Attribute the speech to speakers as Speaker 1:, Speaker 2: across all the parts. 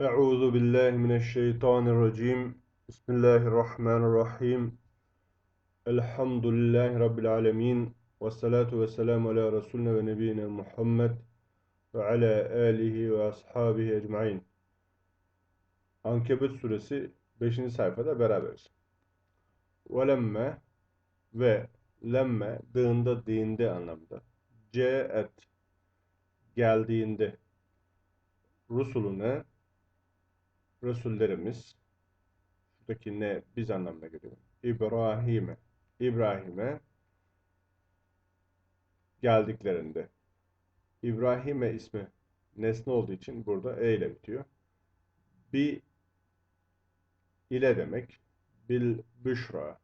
Speaker 1: Euzu billahi mineşşeytanirracim. Bismillahirrahmanirrahim. Elhamdülillahi rabbil alamin. Ve salatu ve selamu ala resulüne ve nebiyine Muhammed ve ala alihi ve ashabihi ecmaîn. Ankebut suresi 5. sayfada beraberiz. Ve lemme ve lemme dığında dinde anlamda. Ceet geldiğinde rusulüne Resullerimiz şuradaki ne biz anlamına geliyor. İbrahim'e İbrahim'e geldiklerinde İbrahim'e ismi nesne olduğu için burada e ile bitiyor. Bir ile demek bil büşra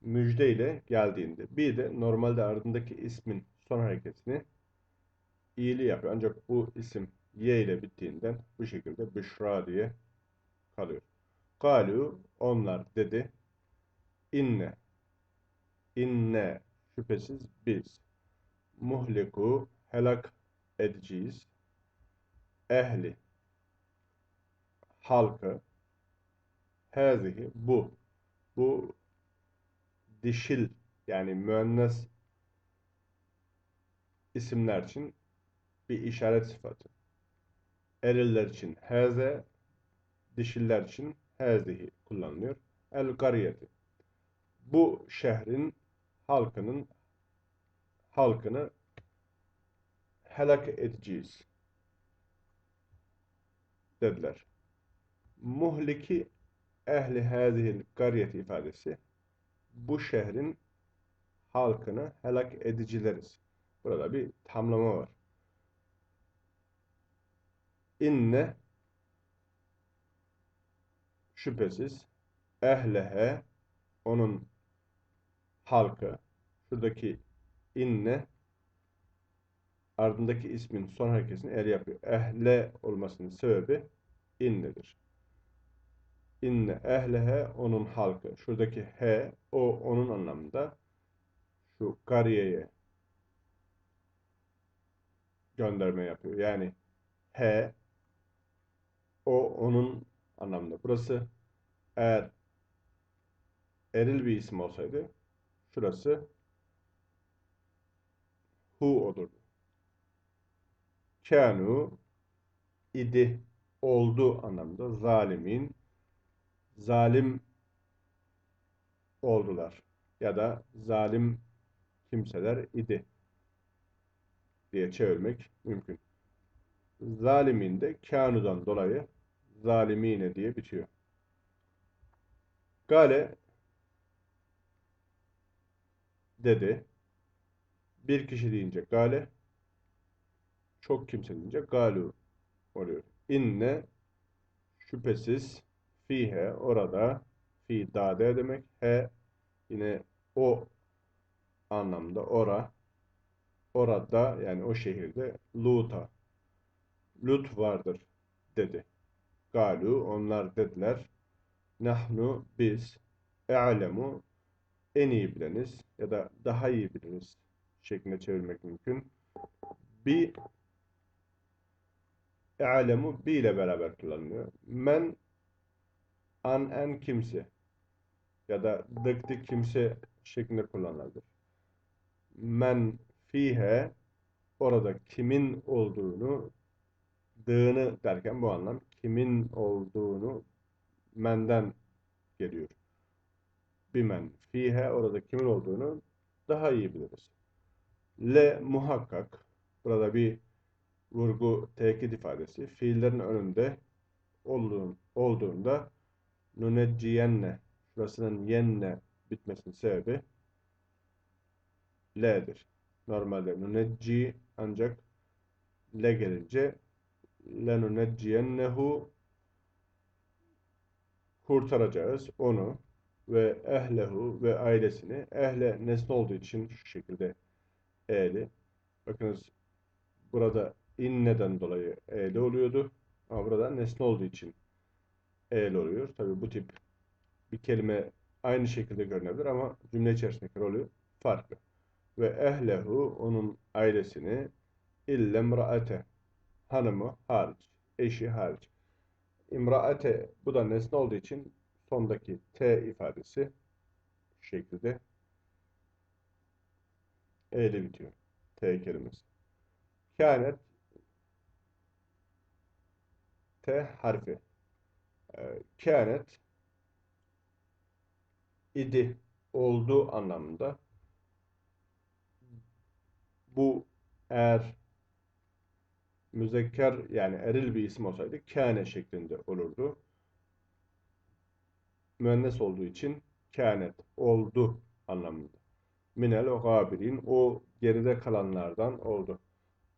Speaker 1: müjde ile geldiğinde bir de normalde ardındaki ismin son hareketini iyili yapıyor. Ancak bu isim y ile bittiğinden bu şekilde büşra diye kalıyor. Galu onlar dedi. İnne inne şüphesiz biz muhliku helak edeceğiz. Ehli halkı hazihi bu bu dişil yani müennes isimler için bir işaret sıfatı. Eriller için haze, dişiller için hazihi kullanılıyor. El gariyeti. Bu şehrin halkının halkını helak edeceğiz dediler. Muhliki ehli hazihil gariyeti ifadesi bu şehrin halkını helak edicileriz. Burada bir tamlama var. İnne şüphesiz ehlehe onun halkı şuradaki inne ardındaki ismin son hareketini el yapıyor. Ehle olmasının sebebi innedir. İnne ehlehe onun halkı. Şuradaki he o onun anlamında şu kariyeye gönderme yapıyor. Yani he o onun anlamında. Burası eğer eril bir isim olsaydı şurası hu olurdu. Kanu idi oldu anlamında zalimin zalim oldular ya da zalim kimseler idi diye çevirmek mümkün. Zalimin de kanudan dolayı zalimine diye bitiyor. Gale dedi. Bir kişi deyince gale, çok kimse deyince galu oluyor. İnne şüphesiz fihe orada fi dade demek. He yine o anlamda ora orada yani o şehirde Lut'a Lut vardır dedi. Galu onlar dediler. Nahnu biz e'lemu en iyi bileniz ya da daha iyi biliriz şeklinde çevirmek mümkün. Bi e'lemu bi ile beraber kullanılıyor. Men an en kimse ya da dıkti kimse şeklinde kullanılabilir. Men fihe orada kimin olduğunu dığını derken bu anlam kimin olduğunu menden geliyor. Bimen fihe orada kimin olduğunu daha iyi biliriz. Le muhakkak burada bir vurgu tekit ifadesi fiillerin önünde olduğun, olduğunda nuneciyenne şurasının yenne bitmesinin sebebi L'dir. Normalde nunecci ancak le gelince lenunecciyennehu kurtaracağız onu ve ehlehu ve ailesini ehle nesne olduğu için şu şekilde e'li. Bakınız burada inneden dolayı e'li oluyordu. Ama burada nesne olduğu için e'li oluyor. Tabi bu tip bir kelime aynı şekilde görünebilir ama cümle içerisindeki rolü farklı. Ve ehlehu onun ailesini illemraate hanımı hariç, eşi hariç. imraate bu da nesne olduğu için sondaki T ifadesi şekilde E bitiyor. T kelimesi. Kânet T harfi. Ee, Kânet idi olduğu anlamında bu eğer müzekker yani eril bir isim olsaydı kâne şeklinde olurdu. Müennes olduğu için kânet oldu anlamında. Minel gabirin o geride kalanlardan oldu.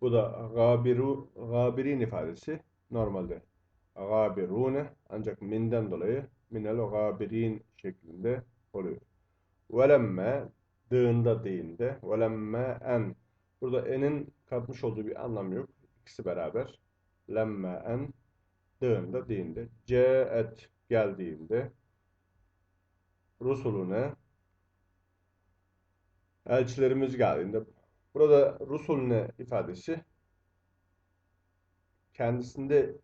Speaker 1: Bu da gabiru gabirin ifadesi normalde gabirune ancak minden dolayı minel gabirin şeklinde oluyor. Velemme dığında değinde velemme en burada enin katmış olduğu bir anlam yok. İkisi beraber. Lemme en dığında değinde. Ceet geldiğinde rusulune elçilerimiz geldiğinde burada rusulune ifadesi kendisinde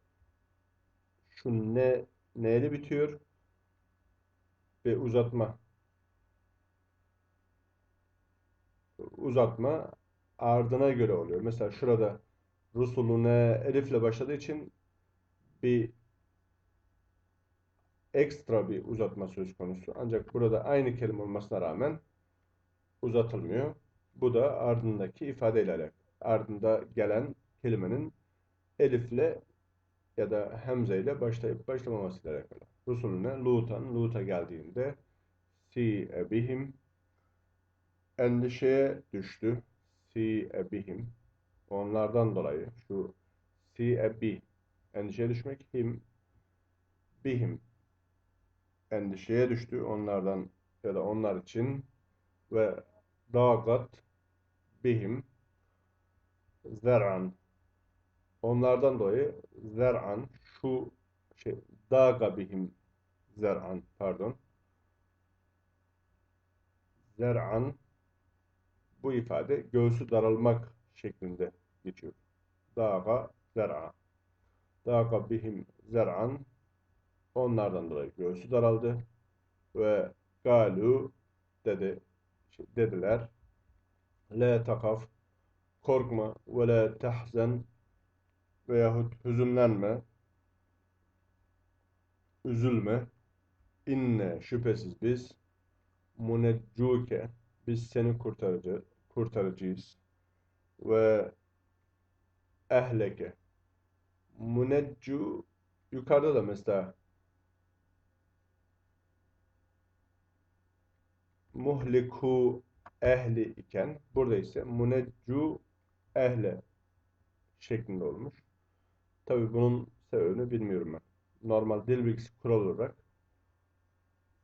Speaker 1: şu ne neyle bitiyor ve uzatma uzatma ardına göre oluyor. Mesela şurada rusulune elifle başladığı için bir ekstra bir uzatma söz konusu. Ancak burada aynı kelime olmasına rağmen uzatılmıyor. Bu da ardındaki ifadeyle alakalı. Ardında gelen kelimenin elifle ya da hemze ile başlayıp başlamaması ile alakalı. Rusulüne Lutan, Lut'a geldiğinde si bihim endişeye düştü. Si bihim onlardan dolayı şu si bi endişeye düşmek him bihim endişeye düştü. Onlardan ya da onlar için ve dagat bihim zer'an. Onlardan dolayı zer'an şu şey daga bihim zer'an pardon. Zer'an bu ifade göğsü daralmak şeklinde geçiyor. Daga zer'a daga bihim zer'an. Onlardan dolayı göğsü daraldı. Ve galu dedi dediler la takaf korkma ve la tahzen veyahut hüzünlenme üzülme. İnne şüphesiz biz muneccuke biz seni kurtarıcı kurtarıcıyız ve ehleke muneccu yukarıda da mesela muhliku ehli iken burada ise muneccu ehle şeklinde olmuş. Tabi bunun sebebini bilmiyorum ben. Normal dil bilgisi kural olarak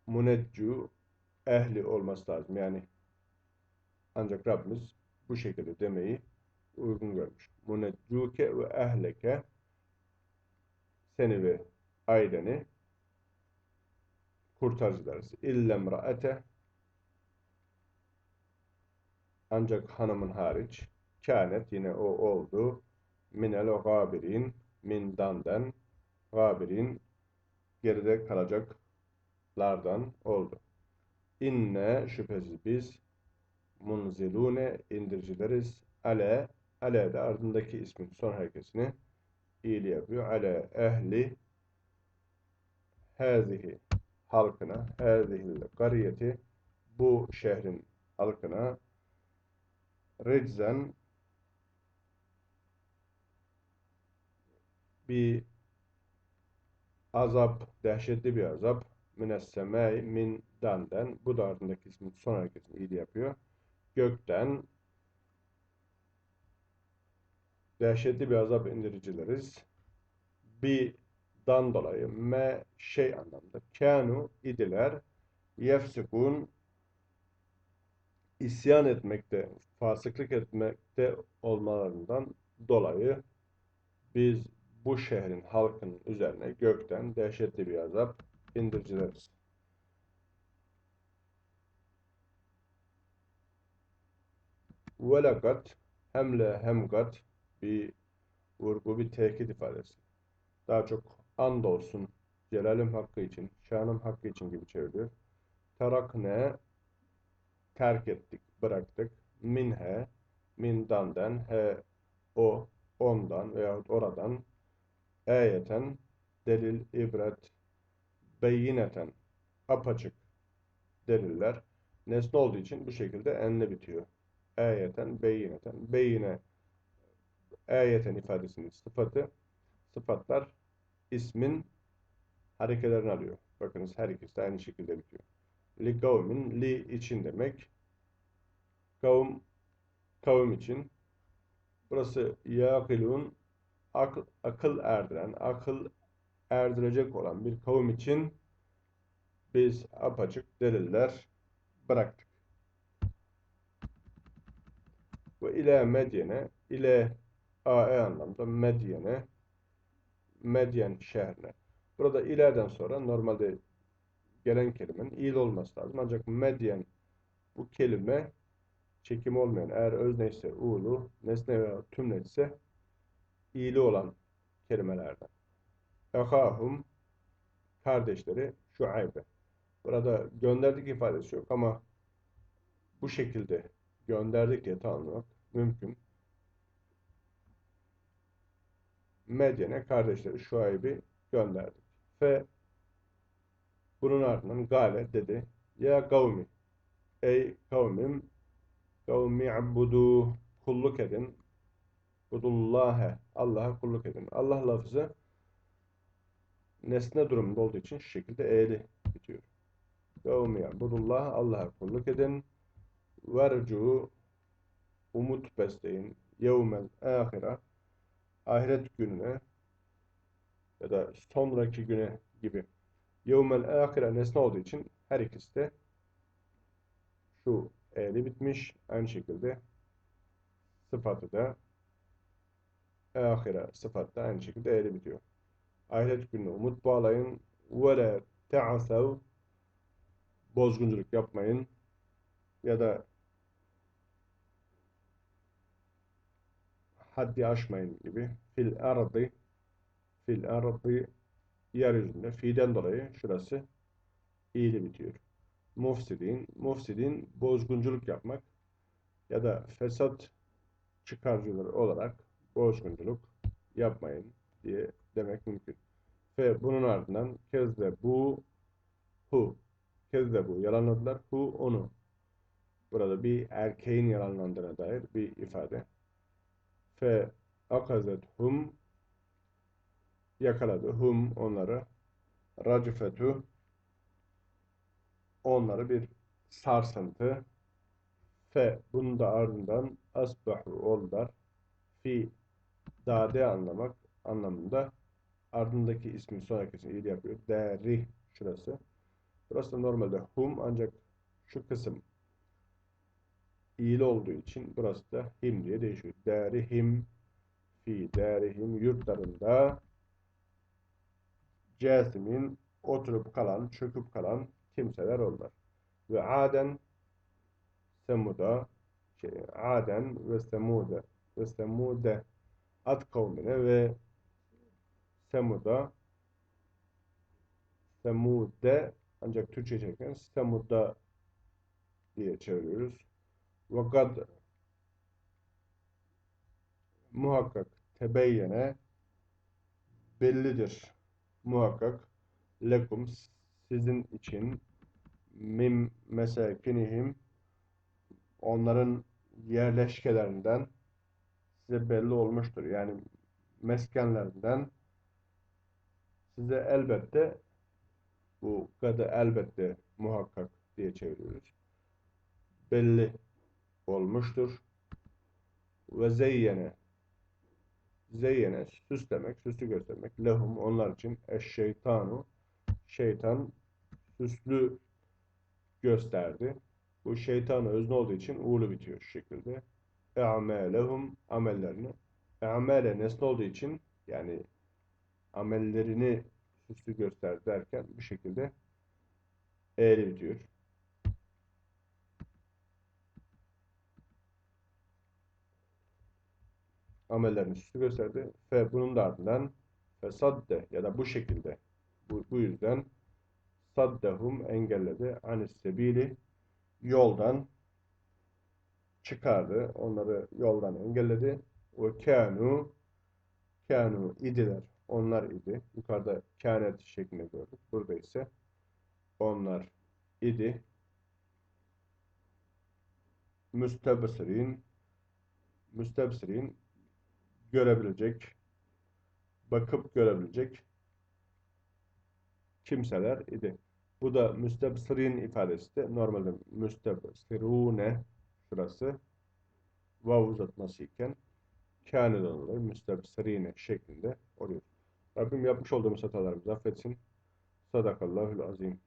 Speaker 1: muneccu ehli olması lazım. Yani ancak Rabbimiz bu şekilde demeyi uygun görmüş. Muneccuke ve ehleke seni ve aileni kurtarıcı deriz. İllem ra'ete ancak hanımın hariç kânet yine o oldu. Minel o gabirin mindanden gabirin geride kalacaklardan oldu. İnne şüphesiz biz munzilune indiricileriz. Ale, ale de ardındaki ismin son harekesini iyili yapıyor. Ale ehli hazihi halkına, hazihil kariyeti bu şehrin halkına riczen bir azap, dehşetli bir azap mines semai min danden bu da ardındaki ismin son hareketini iyili yapıyor. Gökten dehşetli bir azap indiricileriz. Bir dan dolayı me şey anlamda kanu idiler yefsikun isyan etmekte, fasıklık etmekte olmalarından dolayı biz bu şehrin halkının üzerine gökten dehşetli bir azap indiricileriz. Velakat hemle hemgat bir vurgu, bir tekit ifadesi. Daha çok andolsun celalim hakkı için, şanım hakkı için gibi çeviriyor. Tarakne terk ettik, bıraktık. Minhe mindandan he o ondan veyahut oradan ayeten delil ibret beyineten apaçık deliller nesne olduğu için bu şekilde enle bitiyor. Ayeten beyineten beyine ayeten ifadesinin sıfatı sıfatlar ismin harekelerini alıyor. Bakınız her ikisi de aynı şekilde bitiyor. Li kavmin li için demek. Kavm kavim için. Burası yakilun akıl, akıl erdiren, akıl erdirecek olan bir kavim için biz apaçık deliller bıraktık. Ve ile Medyene, ile AE anlamda Medyene, Medyen şehrine. Burada ilerden sonra normalde gelen kelimenin il olması lazım. Ancak Medyen bu kelime çekim olmayan eğer özne ise u'lu, nesne veya tümle ise iyili olan kelimelerden. Ehahum kardeşleri Şuaybe. Burada gönderdik ifadesi yok ama bu şekilde gönderdik diye tanımlamak mümkün. Medyen'e kardeşleri Şuayb'i gönderdik. Ve bunun ardından Gale dedi. Ya kavmi. Ey kavmim kavmi abbudu kulluk edin. Budullâhe. Allah'a kulluk edin. Allah lafzı nesne durumunda olduğu için şu şekilde eğri bitiyor. Kavmi abudullah. Allah'a kulluk edin. Vercu umut besleyin. Yevmel ahire ahiret gününe ya da sonraki güne gibi yevmel ahire nesne olduğu için her ikisi de şu e'li bitmiş. Aynı şekilde sıfatı da ahire sıfat da aynı şekilde e'li bitiyor. Ahiret gününe umut bağlayın. Ve le te'asev bozgunculuk yapmayın ya da haddi aşmayın gibi fil ardı fil ardı yeryüzünde fi'den dolayı şurası iyili bitiyor. Mufsidin, mufsidin bozgunculuk yapmak ya da fesat çıkarcıları olarak bozgunculuk yapmayın diye demek mümkün. Ve bunun ardından kezde bu hu kezde bu yalanladılar hu onu. Burada bir erkeğin yalanlandığına dair bir ifade fe akazethum yakaladı hum onları racifetu onları bir sarsıntı fe bunun da ardından asbahu oldular fi dade anlamak anlamında ardındaki ismin sonrakisini iyi yapıyor. Deri şurası. Burası da normalde hum ancak şu kısım iyili olduğu için burası da him diye değişiyor. Derihim fi derihim yurtlarında cesimin oturup kalan, çöküp kalan kimseler oldular. Ve Aden Semud'a şey, Aden ve Semude ve Semude Ad kavmine ve Semud'a Semude ancak Türkçe çekerken Semud'a diye çeviriyoruz. Vakad muhakkak tebeyyene bellidir. Muhakkak lekum sizin için mim mesakinihim onların yerleşkelerinden size belli olmuştur. Yani meskenlerinden size elbette bu kadı elbette muhakkak diye çeviriyoruz. Belli olmuştur. Ve zeyyene zeyyene süslemek, süslü göstermek. Lehum onlar için eşşeytanu şeytan süslü gösterdi. Bu şeytanı özne olduğu için uğurlu bitiyor şu şekilde. E'amelehum amellerini. E'amele nesne olduğu için yani amellerini süslü göster derken bu şekilde e'li bitiyor. Amellerini süslü gösterdi. Ve bunun da ardından Ve sadde ya da bu şekilde. Bu, bu yüzden saddehum engelledi. Anis sebili yoldan çıkardı. Onları yoldan engelledi. Ve kânu kânu idiler. Onlar idi. Yukarıda kânet şeklinde gördük. Burada ise onlar idi. Müstebsirin müstebsirin görebilecek bakıp görebilecek kimseler idi. Bu da müstebsirin ifadesi de normalde müstebsirune şurası vav uzatması iken kâneden dolayı müstebsirine şeklinde oluyor. Rabbim yapmış olduğumuz hatalarımızı affetsin. Sadakallahül azim.